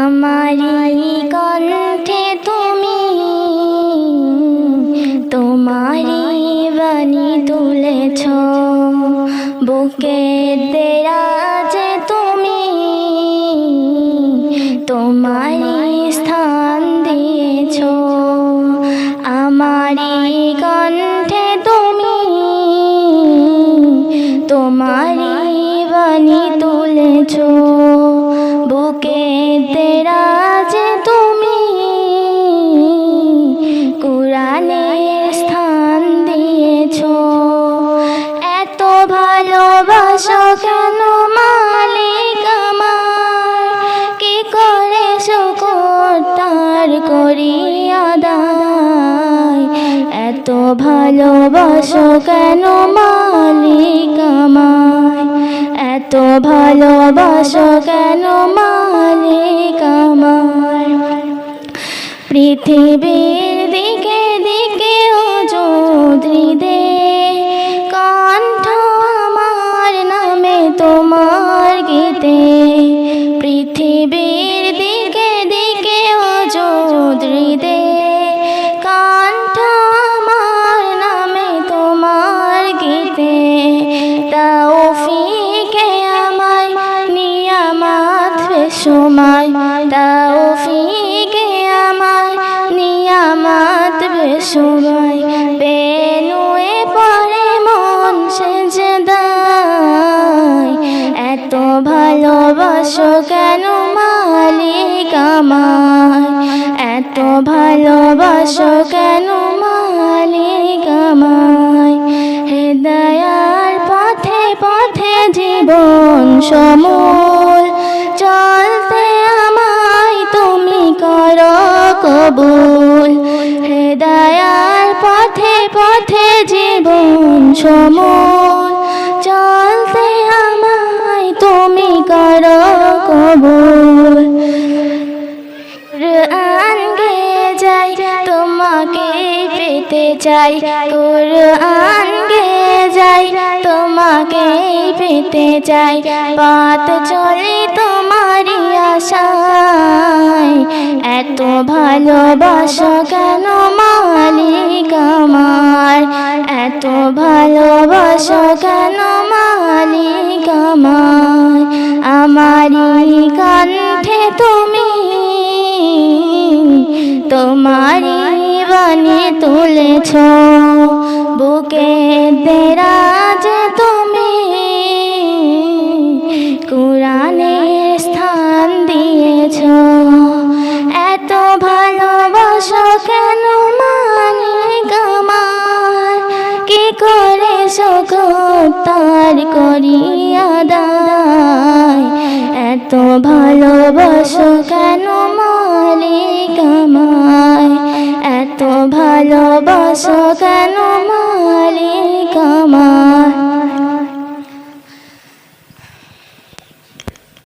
আমারি কণ্ঠে তুমি তোমারি বাণী তুলেছ। বুকে দেরাজে তুমি তোমারি স্থান দিয়েছ। আমারি কণ্ঠে তুমি তোমারি বাণী তুলেছ বুকে দেরাজে তুমি কোরআনের স্থান দিয়েছ। এত ভালোবাসো এত ভালোবাসো কেন মালিক আমায়? এত ভালোবাসো কেন মালিক আমায়? পৃথিবীর দিকে দিকে ও দে কণ্ঠ আমার নামে তোমার তাও ফিকে আমায় নিয়ামাত বেসময় বেনুয়ে পরে মন সেজদায় এত ভালোবাসো কেন মালিক আমায়? এত ভালোবাসো কেন মালিক আমায়? হেদায়ার পথে পথে জীবন সমূল চলতে কবুল। হেদায়ার পথে পথে জীবন সমূল। চলতে আমায় তুমি কর কবুল। কোরআন গে যাই, তোমাকে পেতে চাই। কোরআন গে যাই, তোমাকে পেতে চাই। পাত চলে ভালোবাসো কেন মালিক আমার? এত ভালোবাসো কেন মালিক আমার? আমারই কণ্ঠে তুমি তোমারি বাণী তুলেছ। বুকে দেরাজ তুমি শকতার করিয়া দায় এত ভালোবাসো কেন মালিক আমায়? এত ভালোবাসো কেন মালিক আমায়?